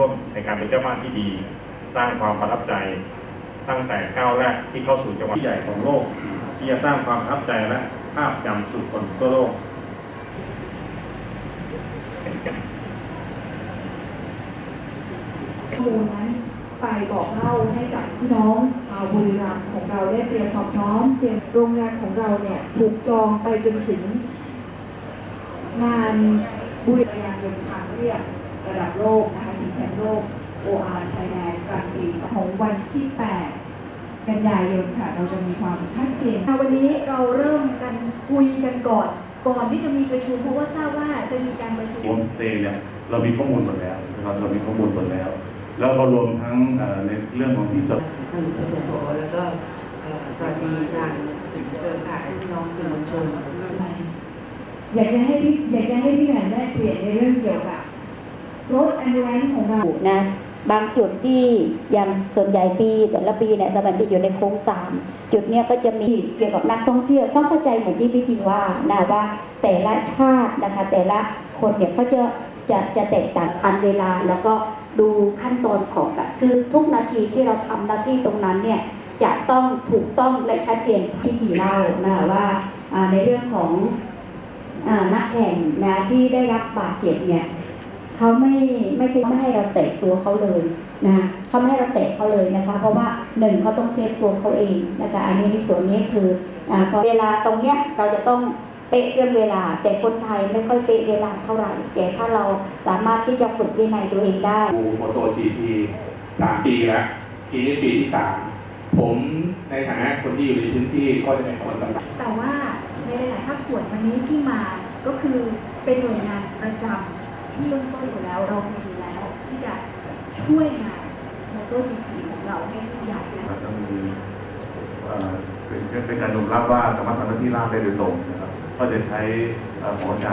ร่วมในการเป็นเจ้าบ้านที่ดี สร้างความประทับใจ ตั้งแต่ก้าวแรกที่เข้าสู่จังหวัดที่ใหญ่ของโลก ที่จะสร้างความประทับใจและภาพจำสู่คนทั่วโลกข้อมูลนั้นไปบอกเล่าให้กับพี่น้องชาวบุรีรัมย์ของเราได้เตรียมความพร้อมเตรียมโรงงานของเราเนี่ยถูกจองไปจนถึง งานบุรีรัมย์ยนต์ทางเรียบระดับโลกนะคะ ชิงแชมป์โลก OR Thailand กลางปีของวันที่ 8 กันยายนค่ะ เราจะมีความชัดเจน วันนี้เราเริ่มกันคุยกันก่อน ก่อนที่จะมีประชุมเพราะว่าทราบว่าจะมีการประชุมโฮมสเตย์เนี่ยเรามีข้อมูลหมดแล้วนะครับเรามีข้อมูลหมดแล้ว แล้วก็รวมทั้งเอ่อในเรื่องของที่จดท่านประธานผอแล้วก็เอ่อสวัสดีทางเครือข่ายพี่น้องสื่อมวลชนอยากจะให้พี่อยากจะให้พี่แหม่มได้เปลี่ยนในเรื่องเกี่ยวกับ รถแอมบูเลนของเรานะบางจุดที่ยังส่วนใหญ่ปีแต่ละปีเนี่ยสมันจะอยู่ในโค้งสามจุดเนี้ยก็จะมีเกี่ยวกับนักท่องเที่ยวต้องเข้าใจเหมือนที่พิธีว่านะว่าแต่ละชาตินะคะ แต่ละคนเนี่ยเขาจะจะจะแตกต่างกันเวลา แล้วก็ดูขั้นตอนของกันคือทุกนาทีที่เราทำหน้าที่ตรงนั้นเนี่ยจะต้องถูกต้องและชัดเจนพิธีเล่านะว่าในเรื่องของอนักแข่งนะที่ได้รับบาดเจ็บเนี่ย เขาไม่ไม่เคยไม่ให้เราเตะตัวเขาเลยนะเขาไม่ให้เราเตะเขาเลยนะคะ เพราะว่าหนึ่งเขาต้องเซฟตัวเขาเองนะคะอันนี้ในส่วนนี้คืออ่าพอเวลาตรงเนี้ยเราจะต้องเป๊ะเรื่องเวลา แต่คนไทยไม่ค่อยเป๊ะเวลาเท่าไหร่แต่ถ้าเราสามารถที่จะฝึกวินัยตัวเองได้ดูโมโตจีพีสามปีแล้วปีนี้ปีที่สามผมในฐานะคนที่อยู่ในพื้นที่ก็จะเป็นคนประสานแต่ว่าในหลาย ๆ ภาคส่วนวันนี้ที่มาก็คือเป็นหน่วยงานประจำ ที่เริ่มต้นอยู่แล้ว เรามีอยู่แล้ว ที่จะช่วยงานมอเตอร์จีพีของเราให้ยิ่งใหญ่นะนะครับต้องมีเป็นเป็นการยอมรับว่าสามารถทำหน้าที่ล่างได้โดยตรงนะครับ ก็จะใช้หมอของการ